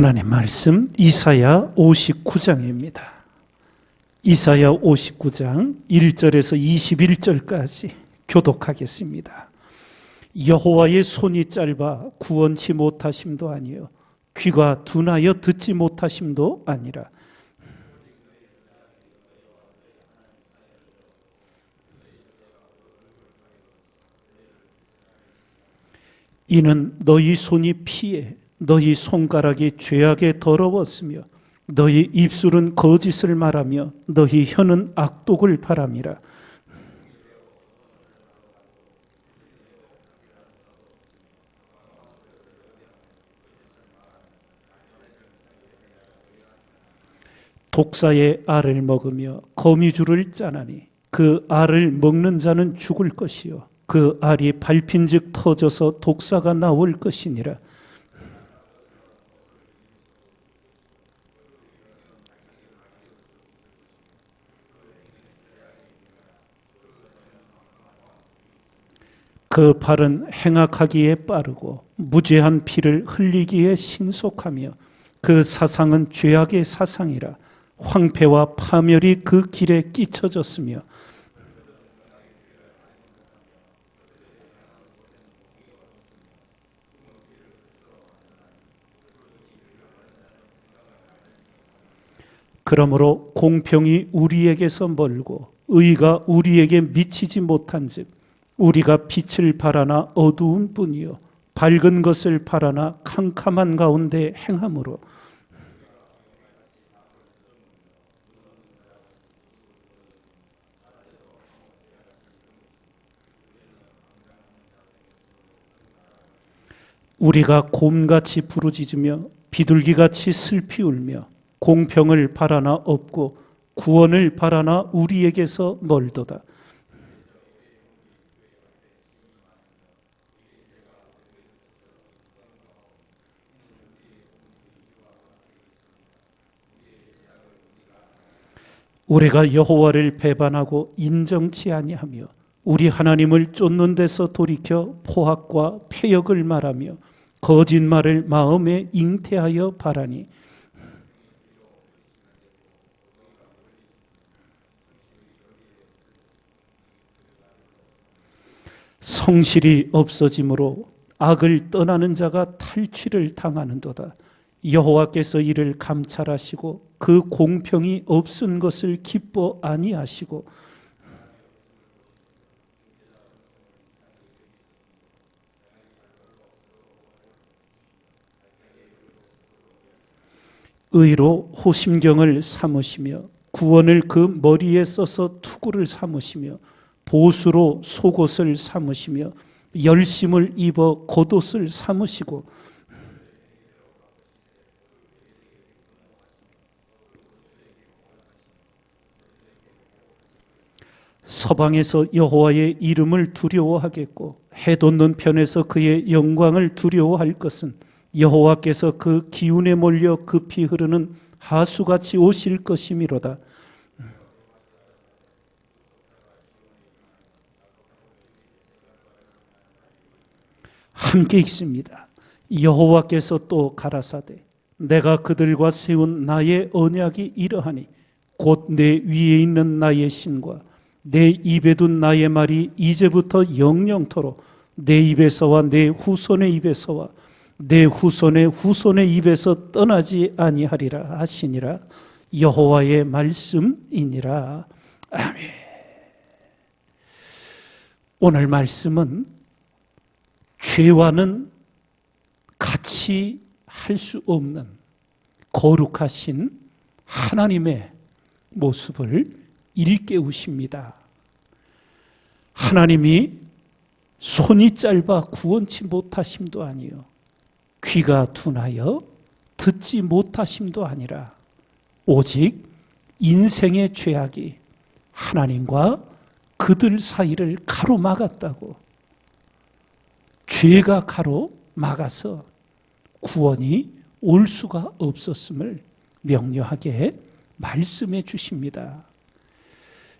하나님 말씀 이사야 59장입니다. 이사야 59장 1절에서 21절까지 교독하겠습니다. 여호와의 손이 짧아 구원치 못하심도 아니요 귀가 둔하여 듣지 못하심도 아니라 이는 너희 손이 피해 너희 손가락이 죄악에 더러웠으며 너희 입술은 거짓을 말하며 너희 혀는 악독을 바람이라. 독사의 알을 먹으며 거미줄을 짜나니 그 알을 먹는 자는 죽을 것이요. 그 알이 밟힌즉 터져서 독사가 나올 것이니라 그 발은 행악하기에 빠르고 무죄한 피를 흘리기에 신속하며 그 사상은 죄악의 사상이라 황폐와 파멸이 그 길에 끼쳐졌으며 그러므로 공평이 우리에게서 멀고 의가 우리에게 미치지 못한즉 우리가 빛을 바라나 어두운 뿐이요 밝은 것을 바라나 캄캄한 가운데 행함으로 우리가 곰같이 부르짖으며 비둘기같이 슬피 울며 공평을 바라나 없고 구원을 바라나 우리에게서 멀도다. 우리가 여호와를 배반하고 인정치 아니하며 우리 하나님을 쫓는 데서 돌이켜 포악과 폐역을 말하며 거짓말을 마음에 잉태하여 바라니 성실이 없어짐으로 악을 떠나는 자가 탈취를 당하는도다. 여호와께서 이를 감찰하시고 그 공평이 없은 것을 기뻐 아니하시고 의로 호심경을 삼으시며 구원을 그 머리에 써서 투구를 삼으시며 보수로 속옷을 삼으시며 열심을 입어 겉옷을 삼으시고 서방에서 여호와의 이름을 두려워하겠고 해돋는 편에서 그의 영광을 두려워할 것은 여호와께서 그 기운에 몰려 급히 흐르는 하수같이 오실 것이미로다. 함께 있습니다. 여호와께서 또 가라사대 내가 그들과 세운 나의 언약이 이러하니 곧 내 위에 있는 나의 신과 내 입에 둔 나의 말이 이제부터 영영토록 내 입에서와 내 후손의 입에서와 내 후손의 후손의 입에서 떠나지 아니하리라 하시니라 여호와의 말씀이니라 아멘. 오늘 말씀은 죄와는 같이 할 수 없는 거룩하신 하나님의 모습을 일깨우십니다. 하나님이 손이 짧아 구원치 못하심도 아니요. 귀가 둔하여 듣지 못하심도 아니라 오직 인생의 죄악이 하나님과 그들 사이를 가로막았다고 죄가 가로막아서 구원이 올 수가 없었음을 명료하게 말씀해 주십니다.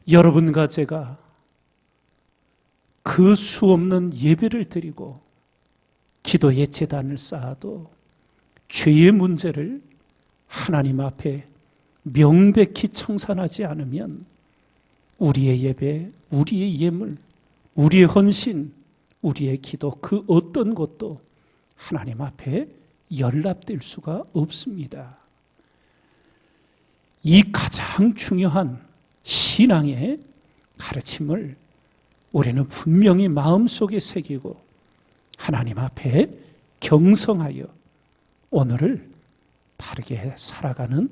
여러분과 제가 그 수 없는 예배를 드리고 기도의 재단을 쌓아도 죄의 문제를 하나님 앞에 명백히 청산하지 않으면 우리의 예배, 우리의 예물, 우리의 헌신, 우리의 기도 그 어떤 것도 하나님 앞에 연락될 수가 없습니다. 이 가장 중요한 신앙의 가르침을 우리는 분명히 마음속에 새기고 하나님 앞에 경성하여 오늘을 바르게 살아가는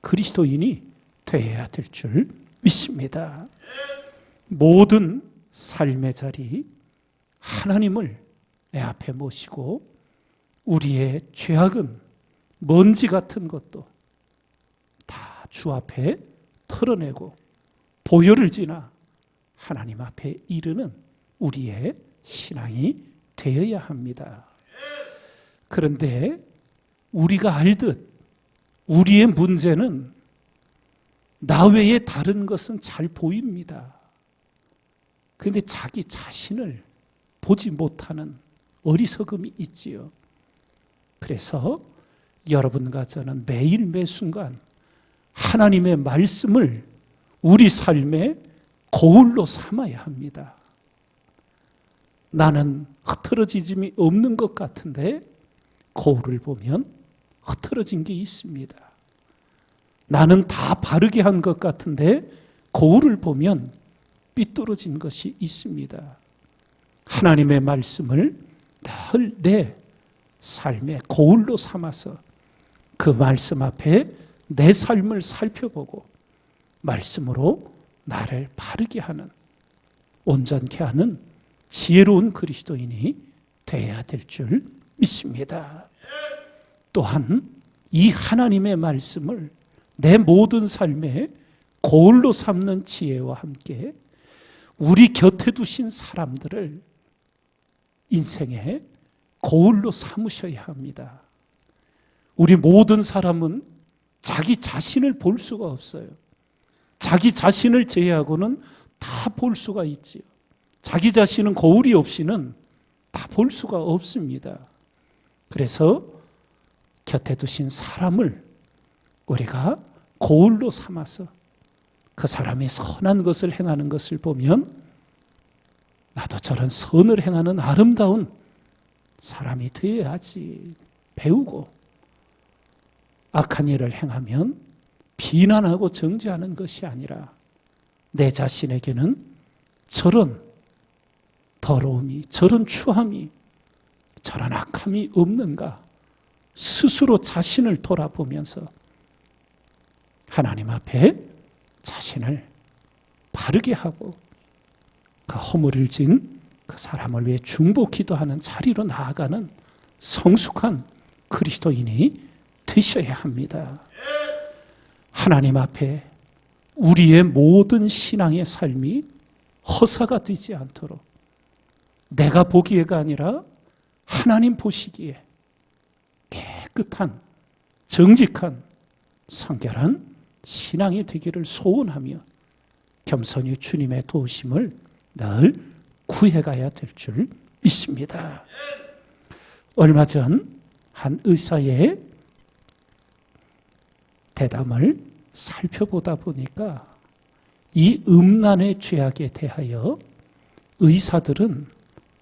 그리스도인이 되어야 될 줄 믿습니다. 모든 삶의 자리 하나님을 내 앞에 모시고 우리의 죄악은 먼지 같은 것도 다 주 앞에 털어내고 보혈을 지나 하나님 앞에 이르는 우리의 신앙이 되어야 합니다. 그런데 우리가 알듯 우리의 문제는 나 외에 다른 것은 잘 보입니다. 그런데 자기 자신을 보지 못하는 어리석음이 있지요. 그래서 여러분과 저는 매일 매 순간 하나님의 말씀을 우리 삶의 거울로 삼아야 합니다. 나는 흐트러짐이 없는 것 같은데 거울을 보면 흐트러진 게 있습니다. 나는 다 바르게 한 것 같은데 거울을 보면 삐뚤어진 것이 있습니다. 하나님의 말씀을 늘 내 삶의 거울로 삼아서 그 말씀 앞에 내 삶을 살펴보고 말씀으로 나를 바르게 하는 온전케 하는 지혜로운 그리스도인이 되어야 될 줄 믿습니다. 또한 이 하나님의 말씀을 내 모든 삶에 거울로 삼는 지혜와 함께 우리 곁에 두신 사람들을 인생의 거울로 삼으셔야 합니다. 우리 모든 사람은 자기 자신을 볼 수가 없어요. 자기 자신을 제외하고는 다 볼 수가 있지요. 자기 자신은 거울이 없이는 다 볼 수가 없습니다. 그래서 곁에 두신 사람을 우리가 거울로 삼아서 그 사람이 선한 것을 행하는 것을 보면 나도 저런 선을 행하는 아름다운 사람이 되어야지 배우고 악한 일을 행하면 비난하고 정죄하는 것이 아니라 내 자신에게는 저런 더러움이, 저런 추함이, 저런 악함이 없는가 스스로 자신을 돌아보면서 하나님 앞에 자신을 바르게 하고 그 허물을 진 그 사람을 위해 중보 기도하는 자리로 나아가는 성숙한 그리스도인이 되셔야 합니다. 하나님 앞에 우리의 모든 신앙의 삶이 허사가 되지 않도록 내가 보기에가 아니라 하나님 보시기에 깨끗한 정직한 성결한 신앙이 되기를 소원하며 겸손히 주님의 도우심을 늘 구해가야 될 줄 믿습니다. 얼마 전 한 의사의 대담을 살펴보다 보니까 이 음란의 죄악에 대하여 의사들은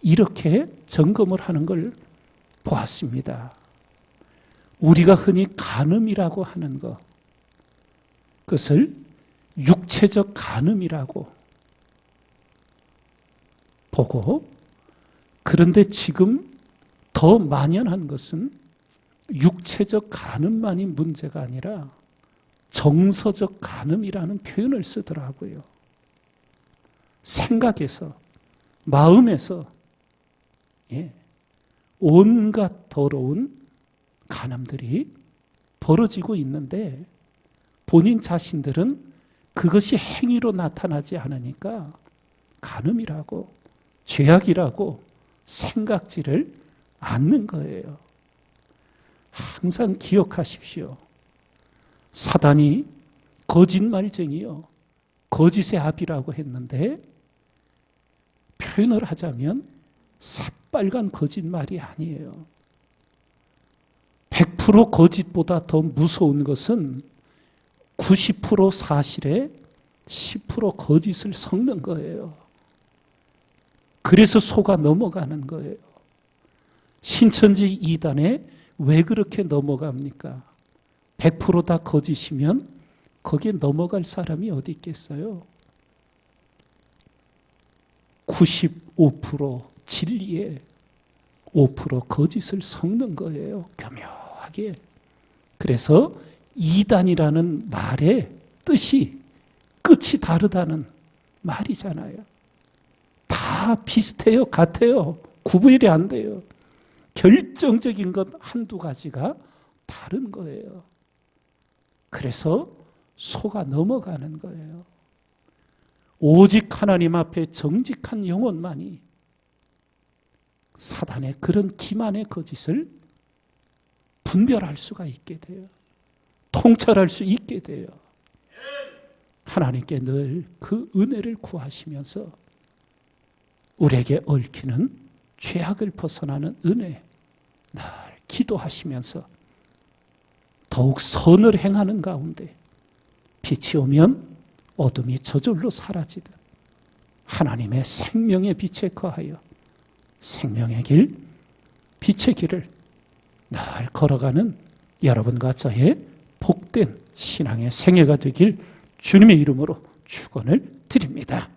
이렇게 점검을 하는 걸 보았습니다. 우리가 흔히 간음이라고 하는 것, 그것을 육체적 간음이라고 보고, 그런데 지금 더 만연한 것은 육체적 간음만이 문제가 아니라 정서적 간음이라는 표현을 쓰더라고요. 생각에서, 마음에서, 예, 온갖 더러운 간음들이 벌어지고 있는데 본인 자신들은 그것이 행위로 나타나지 않으니까 간음이라고 죄악이라고 생각지를 않는 거예요. 항상 기억하십시오. 사단이 거짓말쟁이요. 거짓의 압이라고 했는데 표현을 하자면 새빨간 거짓말이 아니에요. 1% 거짓보다 더 무서운 것은 90% 사실에 10% 거짓을 섞는 거예요. 그래서 속아 넘어가는 거예요. 신천지 이단에 왜 그렇게 넘어갑니까? 100%다 거짓이면 거기에 넘어갈 사람이 어디 있겠어요? 95% 진리에 5% 거짓을 섞는 거예요. 교묘하게. 그래서 이단이라는 말의 뜻이 끝이 다르다는 말이잖아요. 다 비슷해요. 같아요. 구분이 안 돼요. 결정적인 것 한두 가지가 다른 거예요. 그래서 속아 넘어가는 거예요. 오직 하나님 앞에 정직한 영혼만이 사단의 그런 기만의 거짓을 분별할 수가 있게 돼요. 통찰할 수 있게 돼요. 하나님께 늘 그 은혜를 구하시면서 우리에게 얽히는 죄악을 벗어나는 은혜 늘 기도하시면서 더욱 선을 행하는 가운데 빛이 오면 어둠이 저절로 사라지듯 하나님의 생명의 빛에 거하여 생명의 길, 빛의 길을 늘 걸어가는 여러분과 저의 복된 신앙의 생애가 되길 주님의 이름으로 축원을 드립니다.